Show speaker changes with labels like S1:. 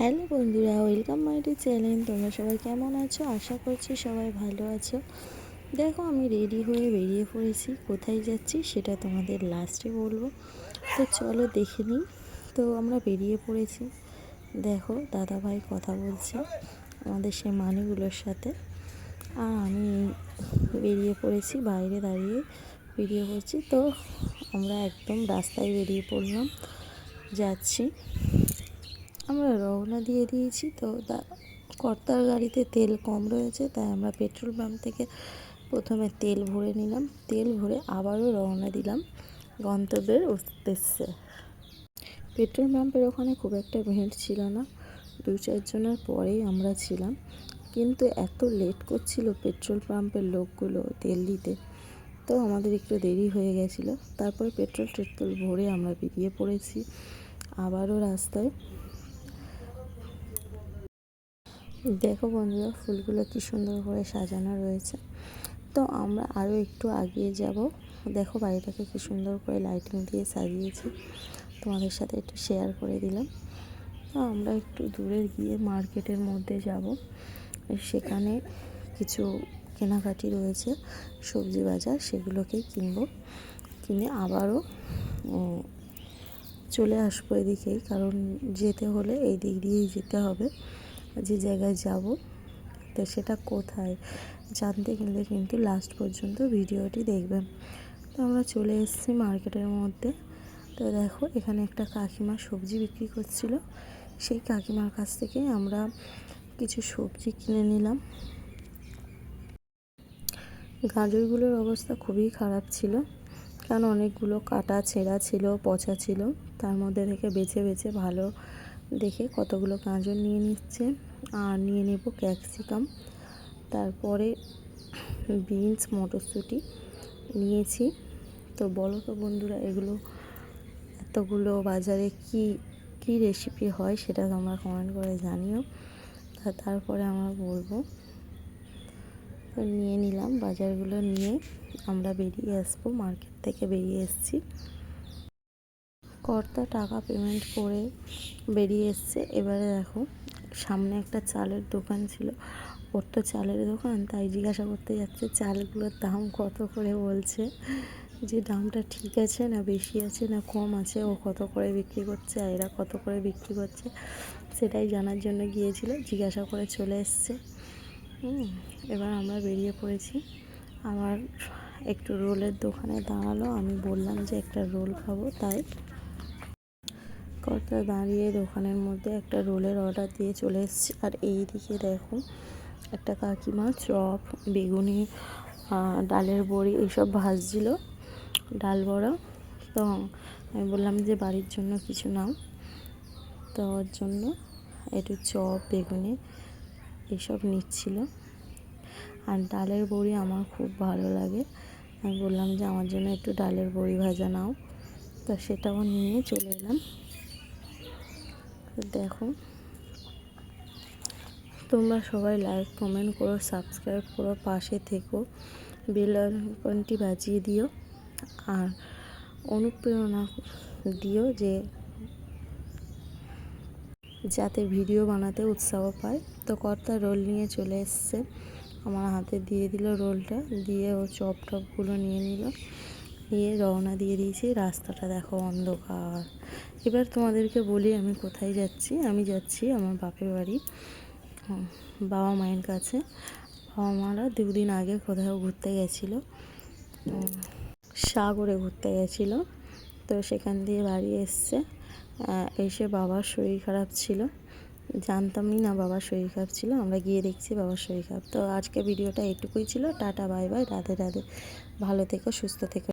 S1: Hello বন্ধুরা, welcome my to channel. তোমরা সবাই কেমন আছো? আশা করছি সবাই ভালো আছো। দেখো, আমি রেডি হয়ে বেরিয়ে পড়েছি। কোথায় যাচ্ছি সেটা তোমাদের লাস্টে বলব। তো চলো দেখে নিই। তো আমরা বেরিয়ে পড়েছি। দেখো দাদা ভাই কথা বলছে আমাদের সেই মানিগুলোর সাথে। আর আমি বেরিয়ে পড়েছি, বাইরে দাঁড়িয়ে বেরিয়ে পড়ছি। তো আমরা একদম রাস্তায় বেরিয়ে পড়লাম। যাচ্ছি। আমরা রওনা দিয়ে দিয়েছি তো কর্তার গাড়িতে তেল কম রয়েছে, তাই আমরা পেট্রোল পাম্প থেকে প্রথমে তেল ভরে নিলাম। তেল ভরে আবারও রওনা দিলাম গন্তব্যের উদ্দেশ্যে। পেট্রোল পাম্পের ওখানে খুব একটা ভিড় ছিল না, দু চারজনের পরেই আমরা ছিলাম। কিন্তু এত লেট করছিল পেট্রোল পাম্পের লোকগুলো তেল দিতে, তো আমাদের একটু দেরি হয়ে গেছিল। তারপর পেট্রোল টেট্রোল ভরে আমরা বেরিয়ে পড়েছি। আবারও রাস্তায় দেখো বন্ধুরা, ফুলগুলো কি সুন্দর করে সাজানো রয়েছে। তো আমরা আরও একটু আগিয়ে যাব। দেখো বাড়িটাকে কি সুন্দর করে লাইটিং দিয়ে সাজিয়েছি। তোমাদের সাথে একটু শেয়ার করে দিলাম। তো আমরা একটু দূরে গিয়ে মার্কেটের মধ্যে যাব। সেখানে কিছু কেনাকাটি রয়েছে, সবজি বাজার সেগুলোকেই কিনবো। কিনে আবারও চলে আসব এদিকেই কারণ যেতে হলে এই দিক দিয়েই যেতে হবে। যে জায়গায় যাব, তো সেটা কোথায় জানতে গেলে কিন্তু লাস্ট পর্যন্ত ভিডিওটি দেখবেন। তো আমরা চলে এসেছি মার্কেটের মধ্যে। তো দেখো, এখানে একটা কাকিমা সবজি বিক্রি করছিল। সেই কাকিমার কাছ থেকে আমরা কিছু সবজি কিনে নিলাম। গাজরগুলোর অবস্থা খুবই খারাপ ছিল, কারণ অনেকগুলো কাটা ছেঁড়া ছিল, পচা ছিল। তার মধ্যে থেকে বেছে বেছে ভালো দেখে কতগুলো গাজর নিয়ে নিচ্ছে। আর নিয়ে নেব ক্যাপসিকাম। তারপরে বিনস, মটরশুঁটি নিয়েছি। তো বলো তো বন্ধুরা, এগুলো এতগুলো বাজারে কি কি রেসিপি হয় সেটা তোমরা কমেন্ট করে জানিও। তারপরে আমরা বলব। তো নিয়ে নিলাম বাজারগুলো নিয়ে। আমরা বেরিয়ে আসব, মার্কেট থেকে বেরিয়ে এসেছি। কর্তা টাকা পেমেন্ট করে বেরিয়ে এসছে। এবারে দেখো সামনে একটা চালের দোকান ছিল। ওর তো চালের দোকান, তাই জিজ্ঞাসা করতে যাচ্ছে, চালগুলোর দাম কত করে বলছে? যে দামটা ঠিক আছে না বেশি আছে না কম আছে, ও কত করে বিক্রি করছে আর এরা কত করে বিক্রি করছে, সেটাই জানার জন্য গিয়েছিল, জিজ্ঞাসা করে চলে এসছে। এবার আমরা বেরিয়ে পড়েছি। আমার একটু রোলের দোকানে দাঁড়াল, আমি বললাম যে একটা রোল খাব, তাই কর্তা দাঁড়িয়ে দোকানের মধ্যে একটা রোলের অর্ডার দিয়ে চলে এসছে। আর এই দিকে দেখো একটা কাকিমা, চপ, বেগুনি ডালের বড়ি এইসব ভাজছিল, ডাল বড়া। তো আমি বললাম যে বাড়ির জন্য কিছু নাও। তো ওর জন্য একটু চপ, বেগুনি এইসব নিচ্ছিল। আর ডালের বড়ি আমার খুব ভালো লাগে। আমি বললাম যে আমার জন্য একটু ডালের বড়ি ভাজা নাও। তো সেটাও নিয়ে চলে এলাম। দেখো। তোমরা সবাই লাইক কমেন্ট করো সাবস্ক্রাইব করো, পাশে থেকো বেল আইকনটি বাজিয়ে দিও, আর অনুপ্রেরণা দিও যে যাতে ভিডিও বানাতে উৎসাহ পায়। তো কর্তা রোল নিয়ে চলে এসছে। আমার হাতে দিয়ে দিল রোলটা দিয়ে ও চপ টপগুলো নিয়ে নিল। নিয়ে রওনা দিয়ে দিয়েছি। রাস্তাটা দেখো অন্ধকার। এবার তোমাদেরকে বলি আমি কোথায় যাচ্ছি। আমি যাচ্ছি আমার বাপের বাড়ি বাবা মায়ের কাছে। বাবা মারা দুদিন আগে কোথাও ঘুরতে গেছিল। সাগরে ঘুরতে গেছিল। তো সেখান দিয়ে বাড়ি এসছে। এসে বাবার শরীর খারাপ ছিল। জানতামই না বাবার শরীর খারাপ ছিল। আমরা গিয়ে দেখছি বাবার শরীর খারাপ। তো আজকে ভিডিওটা এটুকুই ছিল। Tata, bye bye. Radhe Radhe. ভালো থেকো, সুস্থ থেকো।